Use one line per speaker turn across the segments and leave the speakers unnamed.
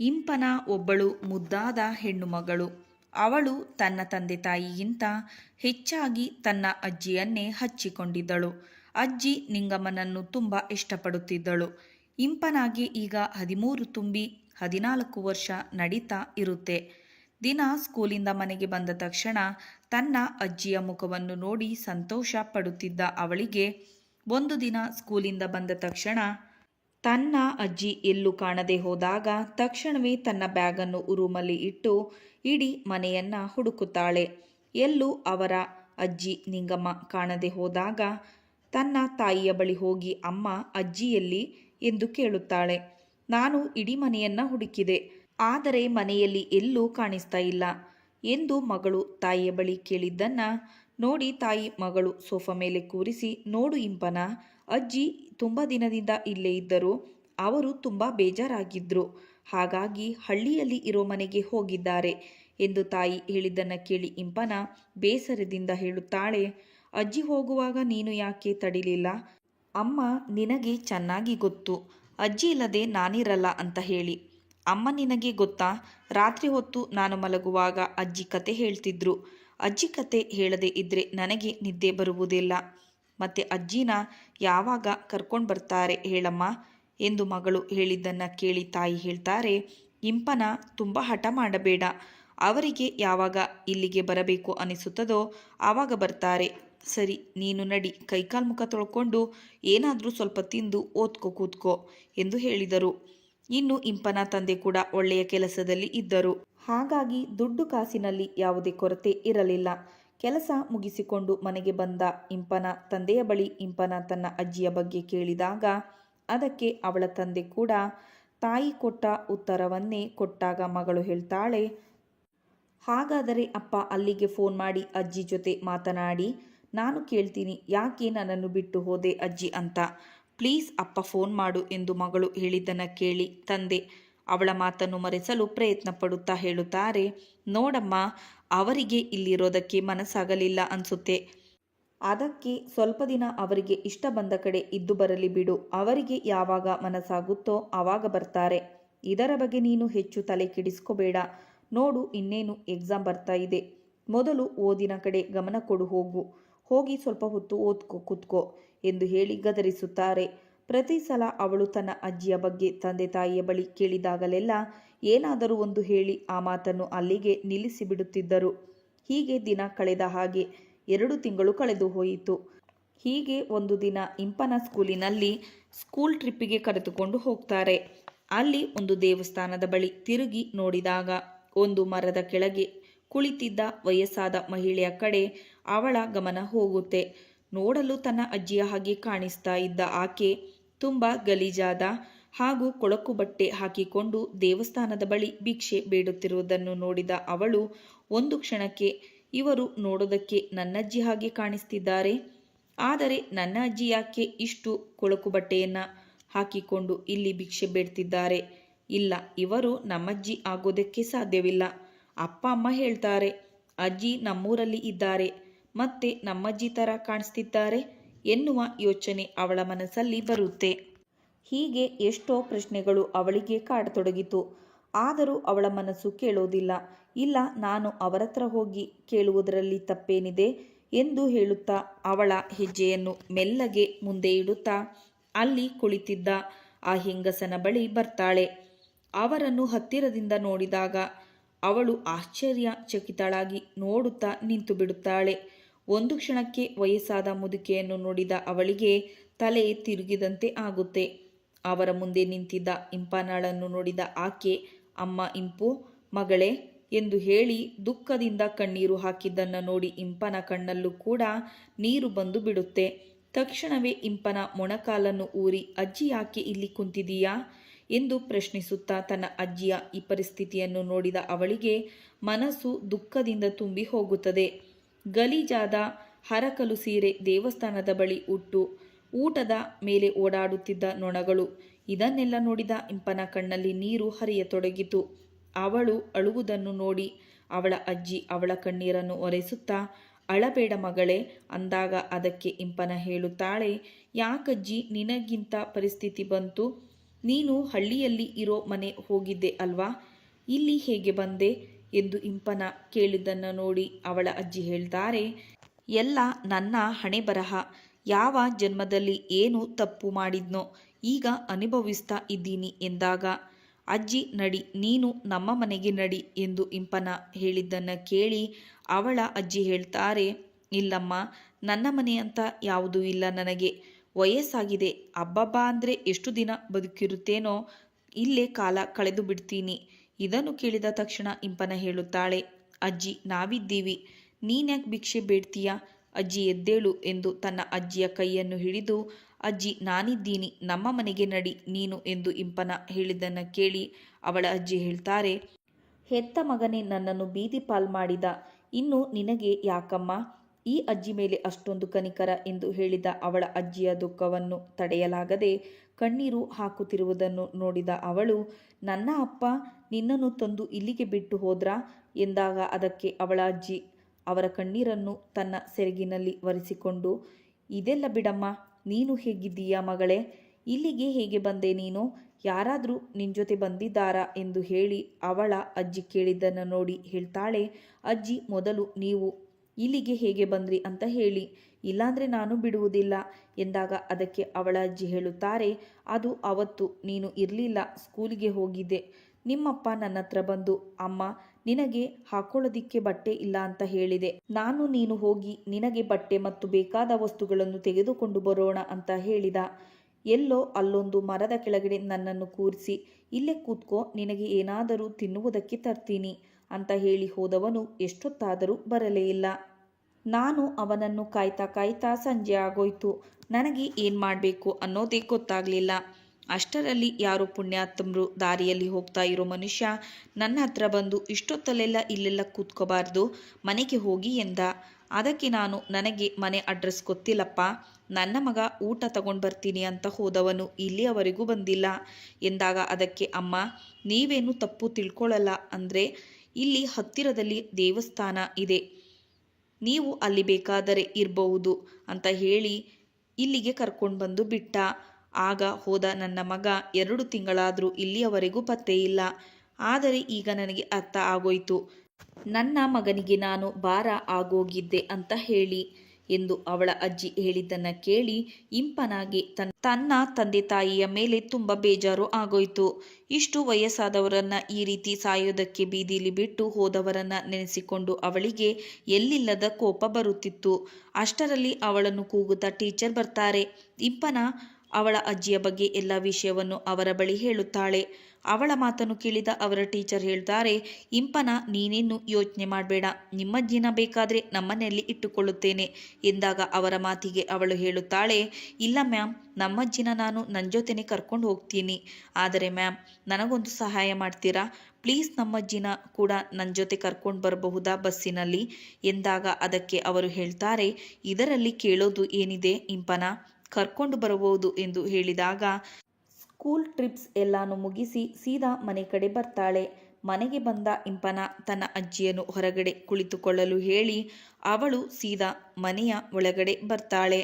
ಇಂಪನ ಒಬ್ಬಳು ಮುದ್ದಾದ ಹೆಣ್ಣುಮಗಳು. ಅವಳು ತನ್ನ ತಂದೆ ತಾಯಿಗಿಂತ ಹೆಚ್ಚಾಗಿ ತನ್ನ ಅಜ್ಜಿಯನ್ನೇ ಹಚ್ಚಿಕೊಂಡಿದ್ದಳು. ಅಜ್ಜಿ ನಿಂಗಮ್ಮನನ್ನು ತುಂಬ ಇಷ್ಟಪಡುತ್ತಿದ್ದಳು. ಇಂಪನಾಗಿ ಈಗ ಹದಿಮೂರು ತುಂಬಿ ಹದಿನಾಲ್ಕು ವರ್ಷ ನಡೀತಾ ಇರುತ್ತೆ. ದಿನ ಸ್ಕೂಲಿಂದ ಮನೆಗೆ ಬಂದ ತಕ್ಷಣ ತನ್ನ ಅಜ್ಜಿಯ ಮುಖವನ್ನು ನೋಡಿ ಸಂತೋಷ ಪಡುತ್ತಿದ್ದ ಅವಳಿಗೆ, ಒಂದು ದಿನ ಸ್ಕೂಲಿಂದ ಬಂದ ತಕ್ಷಣ ತನ್ನ ಅಜ್ಜಿ ಎಲ್ಲೂ ಕಾಣದೆ ಹೋದಾಗ ತಕ್ಷಣವೇ ತನ್ನ ಬ್ಯಾಗನ್ನು ರೂಮಲ್ಲಿ ಇಟ್ಟು ಇಡೀ ಮನೆಯನ್ನ ಹುಡುಕುತ್ತಾಳೆ. ಎಲ್ಲೂ ಅವರ ಅಜ್ಜಿ ನಿಂಗಮ್ಮ ಕಾಣದೆ ಹೋದಾಗ ತನ್ನ ತಾಯಿಯ ಬಳಿ ಹೋಗಿ ಅಮ್ಮ ಅಜ್ಜಿಯಲ್ಲಿ ಎಂದು ಕೇಳುತ್ತಾಳೆ. ನಾನು ಇಡೀ ಮನೆಯನ್ನ ಹುಡುಕಿದೆ. ಆದರೆ ಮನೆಯಲ್ಲಿ ಎಲ್ಲೂ ಕಾಣಿಸ್ತಾ ಇಲ್ಲ ಎಂದು ಮಗಳು ತಾಯಿಯ ಬಳಿ ಕೇಳಿದ್ದನ್ನ ನೋಡಿ ತಾಯಿ ಮಗಳು ಸೋಫಾ ಮೇಲೆ ಕೂರಿಸಿ, ನೋಡು ಇಂಪನ, ಅಜ್ಜಿ ತುಂಬ ದಿನದಿಂದ ಇಲ್ಲೇ ಇದ್ದರು, ಅವರು ತುಂಬ ಬೇಜಾರಾಗಿದ್ದರು ಹಾಗಾಗಿ ಹಳ್ಳಿಯಲ್ಲಿ ಇರೋ ಮನೆಗೆ ಹೋಗಿದ್ದಾರೆ ಎಂದು ತಾಯಿ ಹೇಳಿದ್ದನ್ನು ಕೇಳಿ ಇಂಪನ ಬೇಸರದಿಂದ ಹೇಳುತ್ತಾಳೆ, ಅಜ್ಜಿ ಹೋಗುವಾಗ ನೀನು ಯಾಕೆ ತಡಿಲಿಲ್ಲ? ಅಮ್ಮ ನಿನಗೆ ಚೆನ್ನಾಗಿ ಗೊತ್ತು, ಅಜ್ಜಿ ಇಲ್ಲದೆ ನಾನಿರಲ್ಲ ಅಂತ ಹೇಳಿ. ಅಮ್ಮ ನಿನಗೆ ಗೊತ್ತಾ? ರಾತ್ರಿ ಹೊತ್ತು ನಾನು ಮಲಗುವಾಗ ಅಜ್ಜಿ ಕತೆ ಹೇಳ್ತಿದ್ರು ಅಜ್ಜಿ ಕತೆ ಹೇಳದೆ ಇದ್ರೆ ನನಗೆ ನಿದ್ದೆ ಬರುವುದಿಲ್ಲ. ಮತ್ತೆ ಅಜ್ಜಿನ ಯಾವಾಗ ಕರ್ಕೊಂಡು ಬರ್ತಾರೆ ಹೇಳಮ್ಮ? ಎಂದು ಮಗಳು ಹೇಳಿದ್ದನ್ನು ಕೇಳಿ ತಾಯಿ ಹೇಳ್ತಾರೆ, ಇಂಪನ ತುಂಬ ಹಠ ಮಾಡಬೇಡ. ಅವರಿಗೆ ಯಾವಾಗ ಇಲ್ಲಿಗೆ ಬರಬೇಕು ಅನಿಸುತ್ತದೋ ಆವಾಗ ಬರ್ತಾರೆ. ಸರಿ, ನೀನು ನಡಿ, ಕೈಕಾಲು ಮುಖ ತೊಳ್ಕೊಂಡು ಏನಾದರೂ ಸ್ವಲ್ಪ ತಿಂದು ಓದ್ಕೋ, ಕೂತ್ಕೋ, ಎಂದು ಹೇಳಿದರು. ಇನ್ನು ಇಂಪನ ತಂದೆ ಕೂಡ ಒಳ್ಳೆಯ ಕೆಲಸದಲ್ಲಿ ಇದ್ದರು. ಹಾಗಾಗಿ ದುಡ್ಡು ಕಾಸಿನಲ್ಲಿ ಯಾವುದೇ ಕೊರತೆ ಇರಲಿಲ್ಲ. ಕೆಲಸ ಮುಗಿಸಿಕೊಂಡು ಮನೆಗೆ ಬಂದ ಇಂಪನ ತಂದೆಯ ಬಳಿ ಇಂಪನ ತನ್ನ ಅಜ್ಜಿಯ ಬಗ್ಗೆ ಕೇಳಿದಾಗ ಅದಕ್ಕೆ ಅವಳ ತಂದೆ ಕೂಡ, ತಾಯಿ ಕೊಟ್ಟ ಉತ್ತರವನ್ನೇ ಕೊಟ್ಟಾಗ ಮಗಳು ಹೇಳ್ತಾಳೆ. ಹಾಗಾದರೆ ಅಪ್ಪ ಅಲ್ಲಿಗೆ ಫೋನ್ ಮಾಡಿ ಅಜ್ಜಿ ಜೊತೆ ಮಾತನಾಡಿ, ನಾನು ಕೇಳ್ತೀನಿ, ಯಾಕೆ ನನ್ನನ್ನು ಬಿಟ್ಟು ಹೋದೆ ಅಜ್ಜಿ ಅಂತ. ಪ್ಲೀಸ್ ಅಪ್ಪ ಫೋನ್ ಮಾಡು ಎಂದು ಮಗಳು ಹೇಳಿದ್ದನ್ನು ಕೇಳಿ ತಂದೆ ಅವಳ ಮಾತನ್ನು ಮರೆಸಲು ಪ್ರಯತ್ನ ಪಡುತ್ತಾ ಹೇಳುತ್ತಾರೆ, ನೋಡಮ್ಮ, ಅವರಿಗೆ ಇಲ್ಲಿರೋದಕ್ಕೆ ಮನಸ್ಸಾಗಲಿಲ್ಲ ಅನ್ಸುತ್ತೆ. ಅದಕ್ಕೆ ಸ್ವಲ್ಪ ದಿನ ಅವರಿಗೆ ಇಷ್ಟ ಬಂದ ಕಡೆ ಇದ್ದು ಬರಲಿ ಬಿಡು. ಅವರಿಗೆ ಯಾವಾಗ ಮನಸ್ಸಾಗುತ್ತೋ ಆವಾಗ ಬರ್ತಾರೆ. ಇದರ ಬಗ್ಗೆ ನೀನು ಹೆಚ್ಚು ತಲೆ ಕೆಡಿಸ್ಕೋಬೇಡ. ನೋಡು, ಇನ್ನೇನು ಎಕ್ಸಾಮ್ ಬರ್ತಾ ಇದೆ. ಮೊದಲು ಓದಿನ ಕಡೆ ಗಮನ ಕೊಡು ಹೋಗು. ಹೋಗಿ ಸ್ವಲ್ಪ ಹೊತ್ತು ಓದ್ಕೋ, ಕೂತ್ಕೋ ಎಂದು ಹೇಳಿ ಗದರಿಸುತ್ತಾರೆ. ಪ್ರತಿ ಸಲ ಅವಳು ತನ್ನ ಅಜ್ಜಿಯ ಬಗ್ಗೆ ತಂದೆ ತಾಯಿಯ ಬಳಿ ಕೇಳಿದಾಗಲೆಲ್ಲ ಏನಾದರೂ ಒಂದು ಹೇಳಿ ಆ ಮಾತನ್ನು ಅಲ್ಲಿಗೆ ನಿಲ್ಲಿಸಿ ಬಿಡುತ್ತಿದ್ದರು ಹೀಗೆ ದಿನ ಕಳೆದ ಹಾಗೆ ಎರಡು ತಿಂಗಳು ಕಳೆದು ಹೋಯಿತು. ಹೀಗೆ ಒಂದು ದಿನ ಇಂಪನ ಸ್ಕೂಲಿನಲ್ಲಿ ಸ್ಕೂಲ್ ಟ್ರಿಪ್ಪಿಗೆ ಕರೆದುಕೊಂಡು ಹೋಗ್ತಾರೆ. ಅಲ್ಲಿ ಒಂದು ದೇವಸ್ಥಾನದ ಬಳಿ ತಿರುಗಿ ನೋಡಿದಾಗ ಒಂದು ಮರದ ಕೆಳಗೆ ಕುಳಿತಿದ್ದ ವಯಸ್ಸಾದ ಮಹಿಳೆಯ ಕಡೆ ಅವಳ ಗಮನ ಹೋಗುತ್ತೆ. ನೋಡಲು ತನ್ನ ಅಜ್ಜಿಯ ಹಾಗೆ ಕಾಣಿಸ್ತಾ ಇದ್ದ ಆಕೆ ತುಂಬ ಗಲೀಜಾದ ಹಾಗೂ ಕೊಳಕು ಬಟ್ಟೆ ಹಾಕಿಕೊಂಡು ದೇವಸ್ಥಾನದ ಬಳಿ ಭಿಕ್ಷೆ ಬೇಡುತ್ತಿರುವುದನ್ನು ನೋಡಿದ ಅವಳು, ಒಂದು ಕ್ಷಣಕ್ಕೆ ಇವರು ನೋಡೋದಕ್ಕೆ ನನ್ನಜ್ಜಿ ಹಾಗೆ ಕಾಣಿಸ್ತಿದ್ದಾರೆ. ಆದರೆ ನನ್ನ ಅಜ್ಜಿ ಯಾಕೆ ಇಷ್ಟು ಕೊಳಕು ಬಟ್ಟೆಯನ್ನ ಹಾಕಿಕೊಂಡು ಇಲ್ಲಿ ಭಿಕ್ಷೆ ಬೇಡ್ತಿದ್ದಾರೆ? ಇಲ್ಲ, ಇವರು ನಮ್ಮಜ್ಜಿ ಆಗೋದಕ್ಕೆ ಸಾಧ್ಯವಿಲ್ಲ. ಅಪ್ಪ, ಅಮ್ಮ ಹೇಳ್ತಾರೆ, ಅಜ್ಜಿ ನಮ್ಮೂರಲ್ಲಿ ಇದ್ದಾರೆ, ಮತ್ತೆ ನಮ್ಮಜ್ಜಿ ಥರ ಕಾಣಿಸ್ತಿದ್ದಾರೆ. ಎನ್ನುವ ಯೋಚನೆ ಅವಳ ಮನಸ್ಸಲ್ಲಿ ಬರುತ್ತೆ. ಹೀಗೆ ಎಷ್ಟೋ ಪ್ರಶ್ನೆಗಳು ಅವಳಿಗೆ ಕಾಡತೊಡಗಿತು. ಆದರೂ ಅವಳ ಮನಸ್ಸು ಕೇಳೋದಿಲ್ಲ. ಇಲ್ಲ, ನಾನು ಅವರತ್ರ ಹೋಗಿ ಕೇಳುವುದರಲ್ಲಿ ತಪ್ಪೇನಿದೆ ಎಂದು ಹೇಳುತ್ತಾ ಅವಳ ಹೆಜ್ಜೆಯನ್ನು ಮೆಲ್ಲಗೆ ಮುಂದೆ ಇಡುತ್ತಾ ಅಲ್ಲಿ ಕುಳಿತಿದ್ದ ಆ ಹೆಂಗಸನ ಬಳಿ ಬರ್ತಾಳೆ. ಅವರನ್ನು ಹತ್ತಿರದಿಂದ ನೋಡಿದಾಗ ಅವಳು ಆಶ್ಚರ್ಯ ಚಕಿತಳಾಗಿ ನೋಡುತ್ತಾ ನಿಂತು ಬಿಡುತ್ತಾಳೆ ಒಂದು ಕ್ಷಣಕ್ಕೆ ವಯಸ್ಸಾದ ಮುದುಕೆಯನ್ನು ನೋಡಿದ ಅವಳಿಗೆ ತಲೆ ತಿರುಗಿದಂತೆ ಆಗುತ್ತೆ. ಅವರ ಮುಂದೆ ನಿಂತಿದ್ದ ಇಂಪನಾಳನ್ನು ನೋಡಿದ ಆಕೆ, ಅಮ್ಮ, ಇಂಪು, ಮಗಳೇ ಎಂದು ಹೇಳಿ ದುಃಖದಿಂದ ಕಣ್ಣೀರು ಹಾಕಿದ್ದನ್ನು ನೋಡಿ ಇಂಪನ ಕಣ್ಣಲ್ಲೂ ಕೂಡ ನೀರು ಬಂದು ಬಿಡುತ್ತೆ. ತಕ್ಷಣವೇ ಇಂಪನ ಮೊಣಕಾಲನ್ನು ಊರಿ, ಅಜ್ಜಿ ಯಾಕೆ ಇಲ್ಲಿ ಕುಂತಿದೀಯಾ? ಎಂದು ಪ್ರಶ್ನಿಸುತ್ತಾ ತನ್ನ ಅಜ್ಜಿಯ ಈ ಪರಿಸ್ಥಿತಿಯನ್ನು ನೋಡಿದ ಅವಳಿಗೆ ಮನಸ್ಸು ದುಃಖದಿಂದ ತುಂಬಿ ಹೋಗುತ್ತದೆ. ಗಲೀಜಾದ ಹರಕಲು ಸೀರೆ ದೇವಸ್ಥಾನದ ಬಳಿ ಉಟ್ಟು ಊಟದ ಮೇಲೆ ಓಡಾಡುತ್ತಿದ್ದ ನೊಣಗಳು ಇದನ್ನೆಲ್ಲ ನೋಡಿದ ಇಂಪನ ಕಣ್ಣಲ್ಲಿ ನೀರು ಹರಿಯತೊಡಗಿತು. ಅವಳು ಅಳುವುದನ್ನು ನೋಡಿ ಅವಳ ಅಜ್ಜಿ ಅವಳ ಕಣ್ಣೀರನ್ನು ಒರೆಸುತ್ತಾ, ಅಳಬೇಡ ಮಗಳೇ ಅಂದಾಗ ಅದಕ್ಕೆ ಇಂಪನ ಹೇಳುತ್ತಾಳೆ, ಯಾಕಜ್ಜಿ, ನಿನಗಿಂತ ಪರಿಸ್ಥಿತಿ ಬಂತು. ನೀನು ಹಳ್ಳಿಯಲ್ಲಿ ಇರೋ ಮನೆ ಹೋಗಿದ್ದೆ ಅಲ್ವಾ? ಇಲ್ಲಿ ಹೇಗೆ ಬಂದೆ? ಎಂದು ಇಂಪನ ಕೇಳಿದ್ದನ್ನು ನೋಡಿ ಅವಳ ಅಜ್ಜಿ ಹೇಳ್ತಾರೆ, ಎಲ್ಲ ನನ್ನ ಹಣೆ ಬರಹ ಯಾವ ಜನ್ಮದಲ್ಲಿ ಏನು ತಪ್ಪು ಮಾಡಿದ್ನೋ ಈಗ ಅನುಭವಿಸ್ತಾ ಇದ್ದೀನಿ ಎಂದಾಗ, ಅಜ್ಜಿ, ನಡಿ, ನೀನು ನಮ್ಮ ಮನೆಗೆ ನಡಿ ಎಂದು ಇಂಪನ ಹೇಳಿದ್ದನ್ನು ಕೇಳಿ ಅವಳ ಅಜ್ಜಿ ಹೇಳ್ತಾರೆ, ಇಲ್ಲಮ್ಮ, ನನ್ನ ಮನೆ ಅಂತ ಯಾವುದೂ ಇಲ್ಲ ನನಗೆ. ವಯಸ್ಸಾಗಿದೆ. ಅಬ್ಬಬ್ಬ ಅಂದರೆ ಎಷ್ಟು ದಿನ ಬದುಕಿರುತ್ತೇನೋ, ಇಲ್ಲೇ ಕಾಲ ಕಳೆದು ಬಿಡ್ತೀನಿ ಇದನ್ನು ಕೇಳಿದ ತಕ್ಷಣ ಇಂಪನ ಹೇಳುತ್ತಾಳೆ, ಅಜ್ಜಿ, ನಾವಿದ್ದೀವಿ. ನೀನ್ಯಾಕೆ ಭಿಕ್ಷೆ ಬೇಡ್ತೀಯಾ? ಅಜ್ಜಿ ಎದ್ದೇಳು ಎಂದು ತನ್ನ ಅಜ್ಜಿಯ ಕೈಯನ್ನು ಹಿಡಿದು, ಅಜ್ಜಿ, ನಾನಿದ್ದೀನಿ. ನಮ್ಮ ಮನೆಗೆ ನಡಿ, ನೀನು ಎಂದು ಇಂಪನ ಹೇಳಿದ್ದನ್ನು ಕೇಳಿ ಅವಳ ಅಜ್ಜಿ ಹೇಳ್ತಾರೆ, ಹೆತ್ತ ಮಗನೇ ನನ್ನನ್ನು ಬೀದಿ ಪಾಲ್ ಮಾಡಿದ. ಇನ್ನು ನಿನಗೆ ಯಾಕಮ್ಮ? ಈ ಅಜ್ಜಿ ಮೇಲೆ ಅಷ್ಟೊಂದು ಕನಿಕರ ಎಂದು ಹೇಳಿದ ಅವಳ ಅಜ್ಜಿಯ ದುಃಖವನ್ನು ತಡೆಯಲಾಗದೆ ಕಣ್ಣೀರು ಹಾಕುತ್ತಿರುವುದನ್ನು ನೋಡಿದ ಅವಳು, ನನ್ನ ಅಪ್ಪ ನಿನ್ನನ್ನು ತಂದು ಇಲ್ಲಿಗೆ ಬಿಟ್ಟು ಹೋದ್ರಾ? ಎಂದಾಗ ಅದಕ್ಕೆ ಅವಳ ಅಜ್ಜಿ, ಅವರ ಕಣ್ಣೀರನ್ನು ತನ್ನ ಸೆರಗಿನಲ್ಲಿ ಒರೆಸಿಕೊಂಡು, ಇದೆಲ್ಲ ಬಿಡಮ್ಮ, ನೀನು ಹೇಗಿದ್ದೀಯಾ ಮಗಳೇ? ಇಲ್ಲಿಗೆ ಹೇಗೆ ಬಂದೆ ನೀನು? ಯಾರಾದರೂ ನಿನ್ನ ಜೊತೆ ಬಂದಿದ್ದಾರಾ ಎಂದು ಹೇಳಿ ಅವಳ ಅಜ್ಜಿ ಕೇಳಿದ್ದನ್ನು ನೋಡಿ ಹೇಳ್ತಾಳೆ, ಅಜ್ಜಿ, ಮೊದಲು ನೀವು ಇಲ್ಲಿಗೆ ಹೇಗೆ ಬಂದ್ರಿ ಅಂತ ಹೇಳಿ, ಇಲ್ಲಾಂದ್ರೆ ನಾನು ಬಿಡುವುದಿಲ್ಲ ಎಂದಾಗ ಅದಕ್ಕೆ ಅವಳ ಅಜ್ಜಿ ಹೇಳುತ್ತಾರೆ, ಅದು ಅವತ್ತು ನೀನು ಇರಲಿಲ್ಲ, ಸ್ಕೂಲಿಗೆ ಹೋಗಿದ್ದೆ. ನಿಮ್ಮಪ್ಪ ನನ್ನ ಹತ್ರ ಬಂದು, ಅಮ್ಮ, ನಿನಗೆ ಹಾಕೊಳ್ಳೋದಿಕ್ಕೆ ಬಟ್ಟೆ ಇಲ್ಲ ಅಂತ ಹೇಳಿದೆ. ನಾನು ನೀನು ಹೋಗಿ ನಿನಗೆ ಬಟ್ಟೆ ಮತ್ತು ಬೇಕಾದ ವಸ್ತುಗಳನ್ನು ತೆಗೆದುಕೊಂಡು ಬರೋಣ ಅಂತ ಹೇಳಿದ. ಎಲ್ಲೋ ಅಲ್ಲೊಂದು ಮರದ ಕೆಳಗಡೆ ನನ್ನನ್ನು ಕೂರಿಸಿ, ಇಲ್ಲೇ ಕೂತ್ಕೋ, ನಿನಗೆ ಏನಾದರೂ ತಿನ್ನುವುದಕ್ಕೆ ತರ್ತೀನಿ ಅಂತ ಹೇಳಿ ಹೋದವನು ಎಷ್ಟೊತ್ತಾದರೂ ಬರಲೇ ಇಲ್ಲ. ನಾನು ಅವನನ್ನು ಕಾಯ್ತಾ ಕಾಯ್ತಾ ಸಂಜೆ ಆಗೋಯ್ತು. ನನಗೆ ಏನು ಮಾಡಬೇಕು ಅನ್ನೋದೇ ಗೊತ್ತಾಗಲಿಲ್ಲ. ಅಷ್ಟರಲ್ಲಿ ಯಾರು ಪುಣ್ಯಾತ್ಮರು ದಾರಿಯಲ್ಲಿ ಹೋಗ್ತಾ ಇರೋ ಮನುಷ್ಯ ನನ್ನ ಹತ್ರ ಬಂದು ಇಷ್ಟೊತ್ತಲ್ಲೆಲ್ಲ ಇಲ್ಲೆಲ್ಲ ಕೂತ್ಕೋಬಾರ್ದು, ಮನೆಗೆ ಹೋಗಿ ಎಂದ. ಅದಕ್ಕೆ ನಾನು, ನನಗೆ ಮನೆ ಅಡ್ರೆಸ್ ಗೊತ್ತಿಲ್ಲಪ್ಪ, ನನ್ನ ಮಗ ಊಟ ತಗೊಂಡು ಬರ್ತೀನಿ ಅಂತ ಹೋದವನು ಇಲ್ಲಿಯವರೆಗೂ ಬಂದಿಲ್ಲ ಎಂದಾಗ ಅದಕ್ಕೆ, ಅಮ್ಮ, ನೀವೇನು ತಪ್ಪು ತಿಳ್ಕೊಳ್ಳಲ್ಲ ಅಂದರೆ ಇಲ್ಲಿ ಹತ್ತಿರದಲ್ಲಿ ದೇವಸ್ಥಾನ ಇದೆ, ನೀವು ಅಲ್ಲಿ ಬೇಕಾದರೆ ಇರಬಹುದು ಅಂತ ಹೇಳಿ ಇಲ್ಲಿಗೆ ಕರ್ಕೊಂಡು ಬಂದು ಬಿಟ್ಟ. ಆಗ ಹೋದ ನನ್ನ ಮಗ ಎರಡು ತಿಂಗಳಾದರೂ ಇಲ್ಲಿಯವರೆಗೂ ಪತ್ತೆ ಇಲ್ಲ. ಆದರೆ ಈಗ ನನಗೆ ಅರ್ಥ ಆಗೋಯ್ತು. ನನ್ನ ಮಗನಿಗೆ ನಾನು ಭಾರ ಆಗೋಗಿದ್ದೆ ಅಂತ ಹೇಳಿ ಎಂದು ಅವಳ ಅಜ್ಜಿ ಹೇಳಿದ್ದನ್ನು ಕೇಳಿ ಇಂಪನಾಗಿ ತನ್ನ ತಂದೆ ತಾಯಿಯ ಮೇಲೆ ತುಂಬ ಬೇಜಾರು ಆಗೋಯ್ತು. ಇಷ್ಟು ವಯಸ್ಸಾದವರನ್ನ ಈ ರೀತಿ ಸಾಯೋದಕ್ಕೆ ಬೀದಿಲಿ ಬಿಟ್ಟು ಹೋದವರನ್ನ ನೆನೆಸಿಕೊಂಡು ಅವಳಿಗೆ ಎಲ್ಲಿಲ್ಲದ ಕೋಪ ಬರುತ್ತಿತ್ತು. ಅಷ್ಟರಲ್ಲಿ ಅವಳನ್ನು ಕೂಗುತ್ತಾ ಟೀಚರ್ ಬರ್ತಾರೆ. ಇಂಪನ ಅವಳ ಅಜ್ಜಿಯ ಬಗ್ಗೆ ಎಲ್ಲ ವಿಷಯವನ್ನು ಅವರ ಬಳಿ ಹೇಳುತ್ತಾಳೆ. ಅವಳ ಮಾತನ್ನು ಕೇಳಿದ ಅವರ ಟೀಚರ್ ಹೇಳ್ತಾರೆ, ಇಂಪನ, ನೀನೇನು ಯೋಚನೆ ಮಾಡಬೇಡ. ನಿಮ್ಮಜ್ಜಿನ ಬೇಕಾದರೆ ನಮ್ಮನೆಯಲ್ಲಿ ಇಟ್ಟುಕೊಳ್ಳುತ್ತೇನೆ. ಎಂದಾಗ ಅವರ ಮಾತಿಗೆ ಅವಳು ಹೇಳುತ್ತಾಳೆ, ಇಲ್ಲ ಮ್ಯಾಮ್ ನಮ್ಮಜ್ಜಿನ ನಾನು ನನ್ನ ಜೊತೆನೆ ಕರ್ಕೊಂಡು ಹೋಗ್ತೀನಿ. ಆದರೆ ಮ್ಯಾಮ್, ನನಗೊಂದು ಸಹಾಯ ಮಾಡ್ತೀರಾ? ಪ್ಲೀಸ್ ನಮ್ಮಜ್ಜಿನ ಕೂಡ ನನ್ನ ಜೊತೆ ಕರ್ಕೊಂಡು ಬರಬಹುದಾ ಬಸ್ಸಿನಲ್ಲಿ? ಎಂದಾಗ ಅದಕ್ಕೆ ಅವರು ಹೇಳ್ತಾರೆ, ಇದರಲ್ಲಿ ಕೇಳೋದು ಏನಿದೆ ಇಂಪನ? ಕರ್ಕೊಂಡು ಬರಬಹುದು ಎಂದು ಹೇಳಿದಾಗ, ಸ್ಕೂಲ್ ಟ್ರಿಪ್ಸ್ ಎಲ್ಲಾನು ಮುಗಿಸಿ ಸೀದಾ ಮನೆ ಕಡೆ ಬರ್ತಾಳೆ. ಮನೆಗೆ ಬಂದ ಇಂಪನ ತನ್ನ ಅಜ್ಜಿಯನ್ನು ಹೊರಗಡೆ ಕುಳಿತುಕೊಳ್ಳಲು ಹೇಳಿ, ಅವಳು ಸೀದಾ ಮನೆಯ ಒಳಗಡೆ ಬರ್ತಾಳೆ.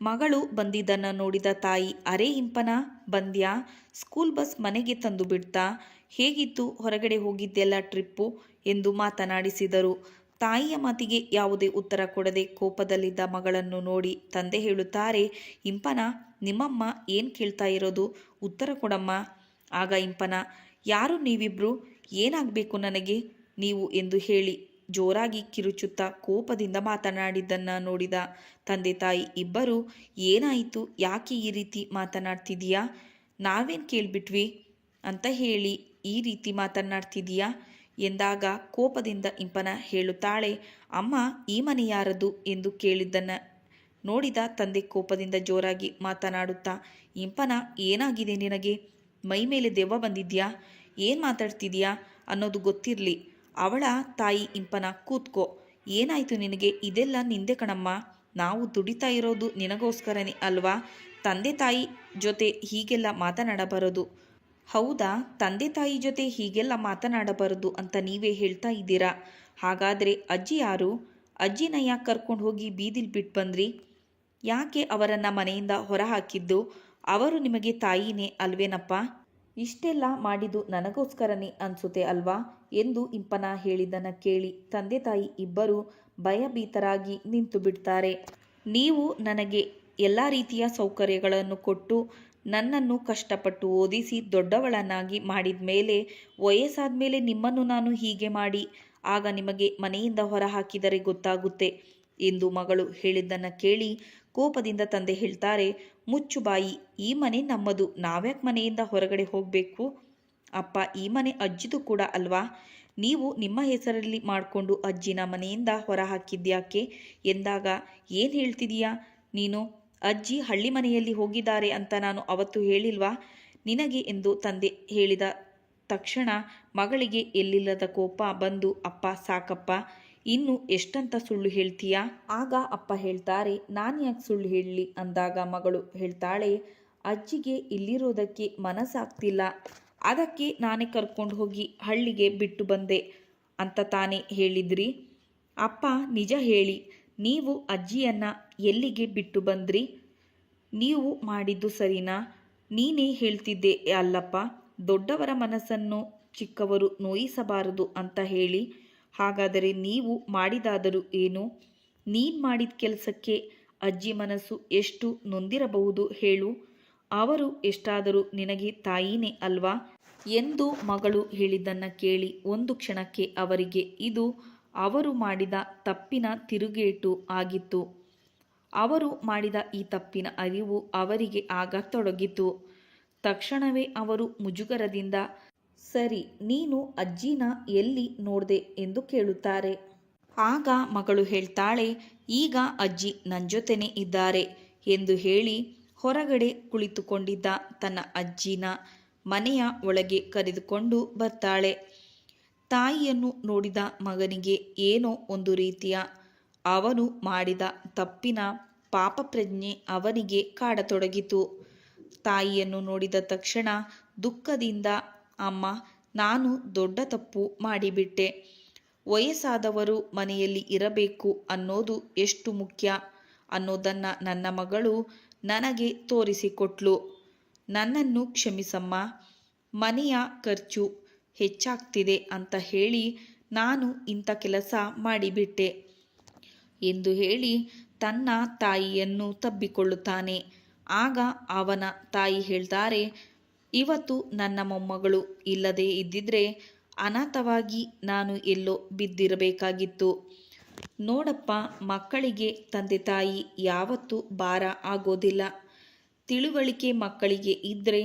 ಮಗಳು ಬಂದಿದ್ದನ್ನು ನೋಡಿದ ತಾಯಿ, ಅರೆ ಇಂಪನ, ಬಂದ್ಯಾ? ಸ್ಕೂಲ್ ಬಸ್ ಮನೆಗೆ ತಂದು ಬಿಡ್ತಾ? ಹೇಗಿತ್ತು? ಹೊರಗಡೆ ಹೋಗಿದ್ದೆಲ್ಲ ಟ್ರಿಪ್ಪು? ಎಂದು ಮಾತನಾಡಿಸಿದರು. ತಾಯಿಯ ಮಾತಿಗೆ ಯಾವುದೇ ಉತ್ತರ ಕೊಡದೆ ಕೋಪದಲ್ಲಿದ್ದ ಮಗಳನ್ನು ನೋಡಿ ತಂದೆ ಹೇಳುತ್ತಾರೆ, ಇಂಪನ, ನಿಮ್ಮಮ್ಮ ಏನು ಕೇಳ್ತಾ ಇರೋದು? ಉತ್ತರ ಕೊಡಮ್ಮ. ಆಗ ಇಂಪನ, ಯಾರು ನೀವಿಬ್ರು? ಏನಾಗಬೇಕು ನನಗೆ? ನೀವು ಎಂದು ಹೇಳಿ ಜೋರಾಗಿ ಕಿರುಚುತ್ತಾ ಕೋಪದಿಂದ ಮಾತನಾಡಿದ್ದನ್ನು ನೋಡಿದ ತಂದೆ ತಾಯಿ, ಇಬ್ಬರು? ಏನಾಯಿತು? ಯಾಕೆ ಈ ರೀತಿ ಮಾತನಾಡ್ತಿದೀಯಾ ನಾವೇನು ಕೇಳಿಬಿಟ್ವಿ? ಅಂತ ಹೇಳಿ, ಈ ರೀತಿ ಮಾತನಾಡ್ತಿದೀಯಾ ಎಂದಾಗ ಕೋಪದಿಂದ ಇಂಪನ ಹೇಳುತ್ತಾಳೆ, ಅಮ್ಮ, ಈ ಮನೆ ಯಾರದು? ಎಂದು ಕೇಳಿದ್ದನ್ನು ನೋಡಿದ ತಂದೆ ಕೋಪದಿಂದ ಜೋರಾಗಿ ಮಾತನಾಡುತ್ತಾ, ಇಂಪನ, ಏನಾಗಿದೆ ನಿನಗೆ? ಮೈ ಮೇಲೆ ದೆವ್ವ ಬಂದಿದ್ಯಾ? ಏನು ಮಾತಾಡ್ತಿದ್ಯಾ? ಅನ್ನೋದು ಗೊತ್ತಿರಲಿ. ಅವಳ ತಾಯಿ ಇಂಪನ, ಕೂತ್ಕೋ. ಏನಾಯಿತು ನಿನಗೆ? ಇದೆಲ್ಲ ನಿಂದೆ ಕಣಮ್ಮ. ನಾವು ದುಡಿತಾ ಇರೋದು ನಿನಗೋಸ್ಕರನೇ ಅಲ್ವಾ? ತಂದೆ ತಾಯಿ ಜೊತೆ ಹೀಗೆಲ್ಲ ಮಾತನಾಡಬಾರದು. ಹೌದಾ? ತಂದೆ ತಾಯಿ ಜೊತೆ ಹೀಗೆಲ್ಲ ಮಾತನಾಡಬಾರದು ಅಂತ ನೀವೇ ಹೇಳ್ತಾ ಇದ್ದೀರಾ? ಹಾಗಾದರೆ ಅಜ್ಜಿ ಯಾರು? ಅಜ್ಜಿನ ಯಾಕೆ ಕರ್ಕೊಂಡು ಹೋಗಿ ಬೀದಿಲಿ ಬಿಟ್ಟು ಬಂದ್ರಿ? ಯಾಕೆ ಅವರನ್ನು ಮನೆಯಿಂದ ಹೊರ ಹಾಕಿದ್ದು ಅವರು ನಿಮಗೆ ತಾಯಿನೇ ಅಲ್ವೇನಪ್ಪ? ಇಷ್ಟೆಲ್ಲ ಮಾಡಿದ್ದು ನನಗೋಸ್ಕರನೇ ಅನ್ಸುತ್ತೆ ಅಲ್ವಾ? ಎಂದು ಇಂಪನ ಹೇಳಿದ್ದನ್ನು ಕೇಳಿ ತಂದೆ ತಾಯಿ ಇಬ್ಬರು ಭಯಭೀತರಾಗಿ ನಿಂತು ಬಿಡ್ತಾರೆ. ನೀವು ನನಗೆ ಎಲ್ಲ ರೀತಿಯ ಸೌಕರ್ಯಗಳನ್ನು ಕೊಟ್ಟು ನನ್ನನ್ನು ಕಷ್ಟಪಟ್ಟು ಓದಿಸಿ ದೊಡ್ಡವಳನ್ನಾಗಿ ಮಾಡಿದ ಮೇಲೆ ವಯಸ್ಸಾದ ಮೇಲೆ ನಿಮ್ಮನ್ನು ನಾನು ಹೀಗೆ ಮಾಡಿ, ಆಗ ನಿಮಗೆ ಮನೆಯಿಂದ ಹೊರ ಹಾಕಿದರೆ ಗೊತ್ತಾಗುತ್ತೆ ಎಂದು ಮಗಳು ಹೇಳಿದ್ದನ್ನು ಕೇಳಿ ಕೋಪದಿಂದ ತಂದೆ ಹೇಳ್ತಾರೆ, ಮುಚ್ಚು ಬಾಯಿ, ಈ ಮನೆ ನಮ್ಮದು, ನಾವ್ಯಾಕೆ ಮನೆಯಿಂದ ಹೊರಗಡೆ ಹೋಗಬೇಕು? ಅಪ್ಪ, ಈ ಮನೆ ಅಜ್ಜಿದು ಕೂಡ ಅಲ್ವಾ? ನೀವು ನಿಮ್ಮ ಹೆಸರಲ್ಲಿ ಮಾಡಿಕೊಂಡು ಅಜ್ಜಿನ ಮನೆಯಿಂದ ಹೊರ ಹಾಕಿದ್ಯಾಕೆ ಎಂದಾಗ, ಏನು ಹೇಳ್ತಿದೀಯಾ? ನೀನು ಅಜ್ಜಿ ಹಳ್ಳಿ ಮನೆಯಲ್ಲಿ ಹೋಗಿದ್ದಾರೆ ಅಂತ ನಾನು ಅವತ್ತು ಹೇಳಿಲ್ವಾ? ನಿನಗೆ ಎಂದು ತಂದೆ ಹೇಳಿದ ತಕ್ಷಣ ಮಗಳಿಗೆ ಎಲ್ಲಿಲ್ಲದ ಕೋಪ ಬಂದು, ಅಪ್ಪ, ಸಾಕಪ್ಪ, ಇನ್ನು ಎಷ್ಟಂತ ಸುಳ್ಳು ಹೇಳ್ತೀಯಾ? ಆಗ ಅಪ್ಪ ಹೇಳ್ತಾರೆ, ನಾನು ಯಾಕೆ ಸುಳ್ಳು ಹೇಳಲಿ? ಅಂದಾಗ ಮಗಳು ಹೇಳ್ತಾಳೆ, ಅಜ್ಜಿಗೆ ಇಲ್ಲಿರೋದಕ್ಕೆ ಮನಸ್ಸಾಗ್ತಿಲ್ಲ. ಅದಕ್ಕೆ ನಾನೇ ಕರ್ಕೊಂಡು ಹೋಗಿ ಹಳ್ಳಿಗೆ ಬಿಟ್ಟು ಬಂದೆ. ಅಂತ ತಾನೇ ಹೇಳಿದ್ರಿ? ಅಪ್ಪ, ನಿಜ ಹೇಳಿ. ನೀವು ಅಜ್ಜಿಯನ್ನ ಎಲ್ಲಿಗೆ ಬಿಟ್ಟು ಬಂದ್ರಿ? ನೀವು ಮಾಡಿದ್ದು ಸರಿನಾ? ನೀನೇ ಹೇಳ್ತಿದ್ದೆ ಅಲ್ಲಪ್ಪ, ದೊಡ್ಡವರ ಮನಸ್ಸನ್ನು ಚಿಕ್ಕವರು ನೋಯಿಸಬಾರದು ಅಂತ ಹೇಳಿ. ಹಾಗಾದರೆ ನೀವು ಮಾಡಿದಾದರೂ ಏನು? ನೀನು ಮಾಡಿದ ಕೆಲಸಕ್ಕೆ ಅಜ್ಜಿ ಮನಸ್ಸು ಎಷ್ಟು ನೊಂದಿರಬಹುದು ಹೇಳು? ಅವರು ಎಷ್ಟಾದರೂ ನಿನಗೆ ತಾಯಿನೇ ಅಲ್ವಾ? ಎಂದು ಮಗಳು ಹೇಳಿದ್ದನ್ನು ಕೇಳಿ ಒಂದು ಕ್ಷಣಕ್ಕೆ ಅವರಿಗೆ ಇದು ಅವರು ಮಾಡಿದ ತಪ್ಪಿನ ತಿರುಗೇಟು ಆಗಿತ್ತು. ಅವರು ಮಾಡಿದ ಈ ತಪ್ಪಿನ ಅರಿವು ಅವರಿಗೆ ಆಗ ತೊಡಗಿತು. ತಕ್ಷಣವೇ ಅವರು ಮುಜುಗರದಿಂದ, ಸರಿ, ನೀನು ಅಜ್ಜಿನ ಎಲ್ಲಿ ನೋಡಿದೆ? ಎಂದು ಕೇಳುತ್ತಾರೆ. ಆಗ ಮಗಳು ಹೇಳ್ತಾಳೆ, ಈಗ ಅಜ್ಜಿ ನನ್ನ ಜೊತೆನೇ ಇದ್ದಾರೆ ಎಂದು ಹೇಳಿ ಹೊರಗಡೆ ಕುಳಿತುಕೊಂಡಿದ್ದ ತನ್ನ ಅಜ್ಜಿನ ಮನೆಯ ಒಳಗೆ ಕರೆದುಕೊಂಡು ಬರ್ತಾಳೆ. ತಾಯಿಯನ್ನು ನೋಡಿದ ಮಗನಿಗೆ ಏನೋ ಒಂದು ರೀತಿಯ ಅವನು ಮಾಡಿದ ತಪ್ಪಿನ ಪಾಪಪ್ರಜ್ಞೆ ಅವನಿಗೆ ಕಾಡತೊಡಗಿತು. ತಾಯಿಯನ್ನು ನೋಡಿದ ತಕ್ಷಣ ದುಃಖದಿಂದ, ಅಮ್ಮ, ನಾನು ದೊಡ್ಡ ತಪ್ಪು ಮಾಡಿಬಿಟ್ಟೆ. ವಯಸ್ಸಾದವರು ಮನೆಯಲ್ಲಿ ಇರಬೇಕು ಅನ್ನೋದು ಎಷ್ಟು ಮುಖ್ಯ ಅನ್ನೋದನ್ನು ನನ್ನ ಮಗಳು ನನಗೆ ತೋರಿಸಿಕೊಟ್ಲು. ನನ್ನನ್ನು ಕ್ಷಮಿಸಮ್ಮ. ಮನೆಯ ಖರ್ಚು ಹೆಚ್ಚಾಗ್ತಿದೆ ಅಂತ ಹೇಳಿ ನಾನು ಇಂಥ ಕೆಲಸ ಮಾಡಿಬಿಟ್ಟೆ ಎಂದು ಹೇಳಿ ತನ್ನ ತಾಯಿಯನ್ನು ತಬ್ಬಿಕೊಳ್ಳುತ್ತಾನೆ. ಆಗ ಅವನ ತಾಯಿ ಹೇಳ್ತಾರೆ, ಇವತ್ತು ನನ್ನ ಮೊಮ್ಮಗಳು ಇಲ್ಲದೆ ಇದ್ದಿದ್ರೆ ಅನಾಥವಾಗಿ ನಾನು ಎಲ್ಲೋ ಬಿದ್ದಿರಬೇಕಾಗಿತ್ತು. ನೋಡಪ್ಪ, ಮಕ್ಕಳಿಗೆ ತಂದೆ ತಾಯಿ ಯಾವತ್ತೂ ಭಾರ ಆಗೋದಿಲ್ಲ. ತಿಳುವಳಿಕೆ ಮಕ್ಕಳಿಗೆ ಇದ್ದರೆ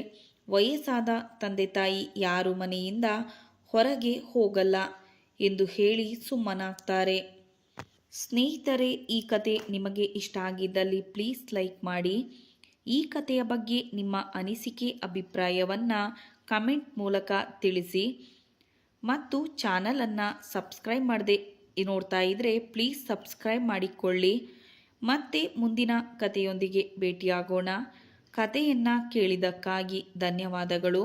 ವಯಸ್ಸಾದ ತಂದೆ ತಾಯಿ ಯಾರು ಮನೆಯಿಂದ ಹೊರಗೆ ಹೋಗಲ್ಲ ಎಂದು ಹೇಳಿ ಸುಮ್ಮನಾಗ್ತಾರೆ. ಸ್ನೇಹಿತರೆ, ಈ ಕತೆ ನಿಮಗೆ ಇಷ್ಟ ಆಗಿದ್ದಲ್ಲಿ ಪ್ಲೀಸ್ ಲೈಕ್ ಮಾಡಿ. ಈ ಕಥೆಯ ಬಗ್ಗೆ ನಿಮ್ಮ ಅನಿಸಿಕೆ, ಅಭಿಪ್ರಾಯವನ್ನು ಕಮೆಂಟ್ ಮೂಲಕ ತಿಳಿಸಿ. ಮತ್ತು ಚಾನಲನ್ನು ಸಬ್ಸ್ಕ್ರೈಬ್ ಮಾಡದೆ ನೋಡ್ತಾ ಇದ್ದರೆ ಪ್ಲೀಸ್ ಸಬ್ಸ್ಕ್ರೈಬ್ ಮಾಡಿಕೊಳ್ಳಿ. ಮತ್ತೆ ಮುಂದಿನ ಕಥೆಯೊಂದಿಗೆ ಭೇಟಿಯಾಗೋಣ. ಕಥೆಯನ್ನು ಕೇಳಿದ್ದಕ್ಕಾಗಿ ಧನ್ಯವಾದಗಳು.